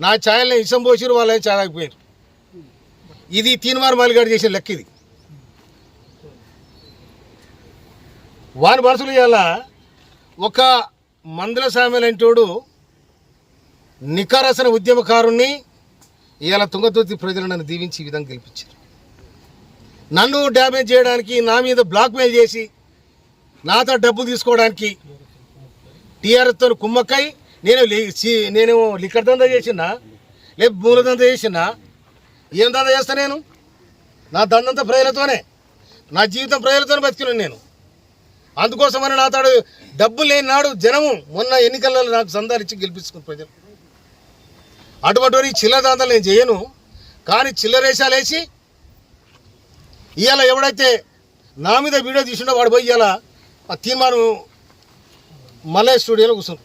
నా ఛాయల్ని ఇసం పోసిరు వాళ్ళే చాలకపోయారు ఇది తీన్మార్ మాలిగాడు చేసిన లెక్క ఇది. వాని బరసలు ఇవాళ ఒక మందుల సామెలంటోడు నికారసన ఉద్యమకారుణ్ణి ఇవాళ తుంగతుర్తి ప్రజలు నన్ను దీవించి ఈ విధంగా గెలిపించారు. నన్ను డ్యామేజ్ చేయడానికి నా మీద బ్లాక్మెయిల్ చేసి నాతో డబ్బు తీసుకోవడానికి టీఆర్ఎస్తో కుమ్మక్కై నేను నేను లిక్కర్ దందా చేసినా లేదు భూముల దందా చేసినా ఏం దందా చేస్తా నేను? నా దందంతా ప్రజలతోనే నా జీవితం ప్రజలతోనే బతికినాను నేను. అందుకోసమని నా తాడు డబ్బు లేని నాడు జనము మొన్న ఎన్నికలలో నాకు సందాలిచ్చి గెలిపించుకుని ప్రజలు. అటువంటి చిల్లర దాంతాలు నేను చేయను కానీ చిల్లరేషాలు వేసి ఇవాళ ఎవడైతే నా మీద వీడియో తీసిండో వాడు పోయి ఇవాళ ఆ తీర్మానం మలయ స్టూడియోలో కూర్చున్నాడు.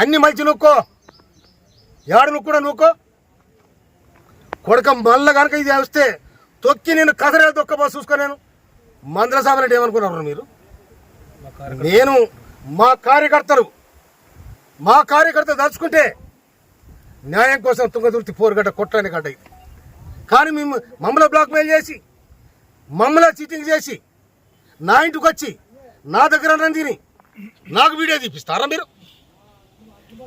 అన్ని మలిచి నూక్కో. ఏడు నుక్కుడా నూక్కో. కొడక మళ్ళా కనుక ఇది వస్తే తొక్కి నేను కథరే తొక్కబో చూసుకో నేను. మందల సాబనంటే ఏమనుకున్నారు మీరు? నేను మా కార్యకర్తలు. మా కార్యకర్త దాచుకుంటే న్యాయం కోసం తుంగతుర్తి పోరుగడ్డ కొట్టని గడ్డ ఇది. కానీ మేము మమ్మల్ని బ్లాక్మెయిల్ చేసి మమ్మల్ని చీటింగ్ చేసి నా ఇంటికి వచ్చి నా దగ్గర నందిని తిని నాకు వీడియో తీపిస్తారా మీరు?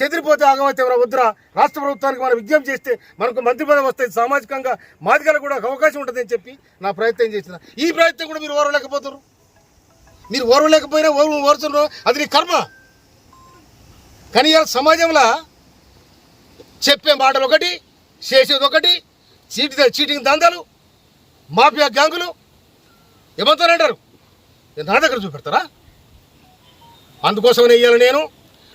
చెదిరిపోతే ఆగమైతే ఎవరో వద్దురా. రాష్ట్ర ప్రభుత్వానికి మనం విజ్ఞప్తి చేస్తే మనకు మంత్రి పదవి వస్తుంది సామాజికంగా మాదిగలకు కూడా అవకాశం ఉంటుందని చెప్పి నా ప్రయత్నం చేసిన ఈ ప్రయత్నం కూడా మీరు ఓరలేకపోతారు మీరు ఓర్వలేకపోయినా ఓర్వ ఓరుతున్నారు. అది నీ కర్మ. కానీ సమాజంలో చెప్పే మాటలు ఒకటి చేసేది ఒకటి చీటి చీటింగ్ దందాలు మాఫియా గ్యాంగులు. ఏమంటారంటారు? నా దగ్గర చూపెడతారా? అందుకోసమనే ఇయ్యాలి నేను.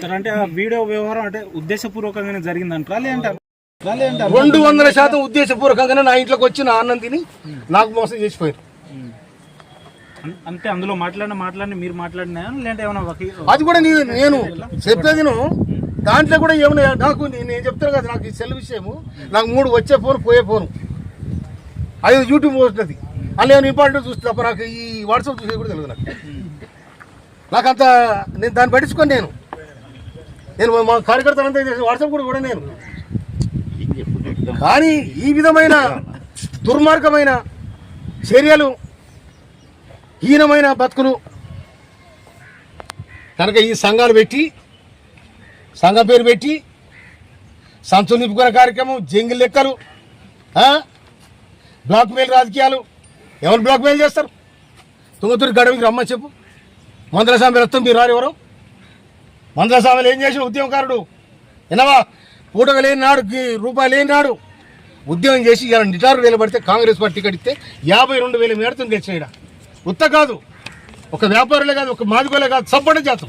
సార్ అంటే ఆ వీడియో వ్యవహారం అంటే ఉద్దేశపూర్వకంగానే జరిగిందంటారా? రెండు వందల శాతం ఉద్దేశపూర్వకంగానే నా ఇంట్లోకి వచ్చి నా అన్నం తిని నాకు మోసం చేసిపోయారు. అంటే అందులో మాట్లాడిన మాట్లాడిన మీరు మాట్లాడినా లేదంటే ఏమైనా అది కూడా నేను నేను చెప్పేది నువ్వు. దాంట్లో కూడా ఏమైనా నాకు నేను నేను చెప్తాను కదా నాకు ఈ సెల్ విషయము. నాకు మూడు వచ్చే ఫోన్ పోయే ఫోన్. అది యూట్యూబ్ వస్తుంది అందులో ఏమైనా ఇంపార్టెంట్ చూస్తే తప్ప నాకు ఈ వాట్సాప్ చూసేది కూడా తెలియదు నాకు. నాకు అంత నేను దాన్ని పట్టించుకొని నేను. నేను మా కార్యకర్తలంతా వాట్సాప్ కూడా కూడా నేను. కానీ ఈ విధమైన దుర్మార్గమైన చర్యలు హీనమైన బతుకులు కనుక ఈ సంఘాలు పెట్టి సంఘం పేరు పెట్టి సంచులు నింపుకునే కార్యక్రమం జంగిల్ లెక్కలు బ్లాక్ మెయిల్ రాజకీయాలు ఎవరు బ్లాక్ మెయిల్ చేస్తారు? తుంగతురి గడవికి రమ్మని చెప్పు. మందుల స్వామి రక్తం మీరు రారు ఎవరు? మందుల స్వామిలు ఏం చేసిన ఉద్యమకారుడు? ఎనవా పూటగా లేని నాడు రూపాయలు లేని నాడు ఉద్యమం చేసి ఇలా నిటారు నిలబడితే కాంగ్రెస్ పార్టీ కడితే యాభై రెండు వేల మేడతో తెచ్చేయడ ఉత్త కాదు. ఒక వ్యాపారులే కాదు ఒక మాదిగోలే కాదు సబ్బడ జాతం.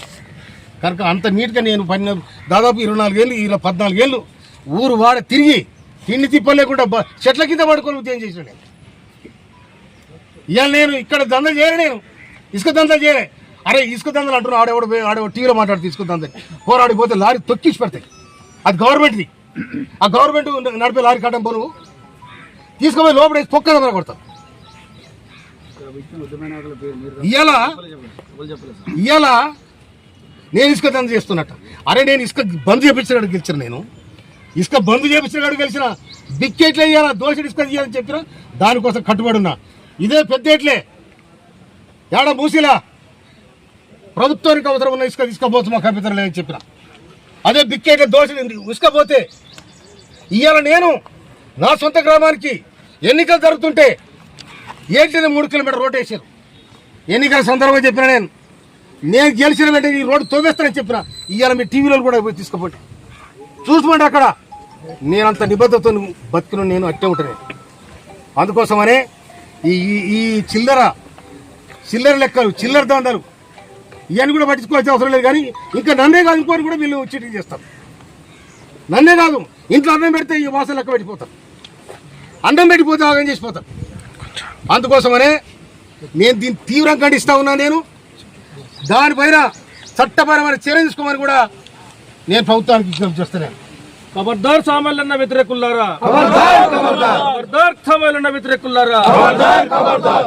కనుక అంత నీట్గా నేను పని దాదాపు ఇరవై నాలుగేళ్ళు ఇలా పద్నాలుగేళ్ళు ఊరు వాడ తిరిగి తిండి తిప్పలేకుండా చెట్ల కింద పడుకొని ఉద్యమం చేసిన నేను ఇవాళ నేను ఇక్కడ దందా చేయలే నేను. ఇసుక దందా చేయలే. అరే ఇసుక దందలు అంటున్నా ఆడేవాడు పోయి- ఆడేవాడు టీవీలో మాట్లాడి తీసుకుందాం పోరాడిపోతే లారీ తొక్కిసి పెడతాయి. అది గవర్నమెంట్ది. ఆ గవర్నమెంట్ నడిపే లారీ కట్టడం పోను. తీసుకుపోయి లోపల పొక్క కొడతాం ఇవాళ ఇవాళ నేను ఇసుక దంద చేస్తున్నట్ట. అరే నేను ఇసుక బంద్ చేపించిన గెలిచిన నేను. ఇసుక బంద్ చేపించిన కాడు గెలిచిన బిక్కెట్లే ఇవ్వాలా దోశ ఇసుక తీయాలని చెప్పిన దానికోసం కట్టుబడి ఇదే పెద్ద ఎట్లే? ఏడ మూసిలా? ప్రభుత్వానికి అవసరం ఉన్న ఇసుక తీసుకోపోవచ్చు మా కంప్యూటర్ లేదని చెప్పిన. అదే బిక్కేట దోష ఇసుకపోతే? ఇవాళ నేను నా సొంత గ్రామానికి ఎన్నికలు జరుగుతుంటే ఏంటిది మూడు కిలోమీటర్ రోడ్ వేసారు ఎన్నికల సందర్భంగా చెప్పిన నేను. నేను గెలిచిన వెంటనే ఈ రోడ్డు తవ్వేస్తానని చెప్పిన. ఇవాళ మీ టీవీలో కూడా పోయి తీసుకుపోండి. చూసుకోండి అక్కడ. నేనంత నిబద్ధతతో బతుకును నేను అట్టే ఉంటాను. అందుకోసమనే ఈ ఈ- చిల్లర చిల్లర లెక్కలు చిల్లర దండలు ఇవన్నీ కూడా పట్టించుకోవాల్సిన అవసరం లేదు కానీ ఇంకా నన్నే కాదు ఇంకోటి కూడా వీళ్ళు చీటింగ్ చేస్తారు. నన్నే కాదు ఇంట్లో అన్నం పెడితే ఈ వాసన లెక్క పెట్టిపోతారు. అన్నం పెట్టిపోతే ఆగం చేసిపోతారు అందుకోసమనే నేను దీన్ని తీవ్రంగా ఖండిస్తా ఉన్నా నేను. దానిపైన చట్టపరమైన చర్య తీసుకోమని కూడా నేను ప్రభుత్వానికి విజ్ఞప్తి చేస్తున్నాను. ఖబర్దార్ సామాన్లన్న వ్యతిరేకులారా ఖబర్దార్ ఖబర్దార్ సామాన్లన్న వ్యతిరేకులారా ఖబర్దార్ ఖబర్దార్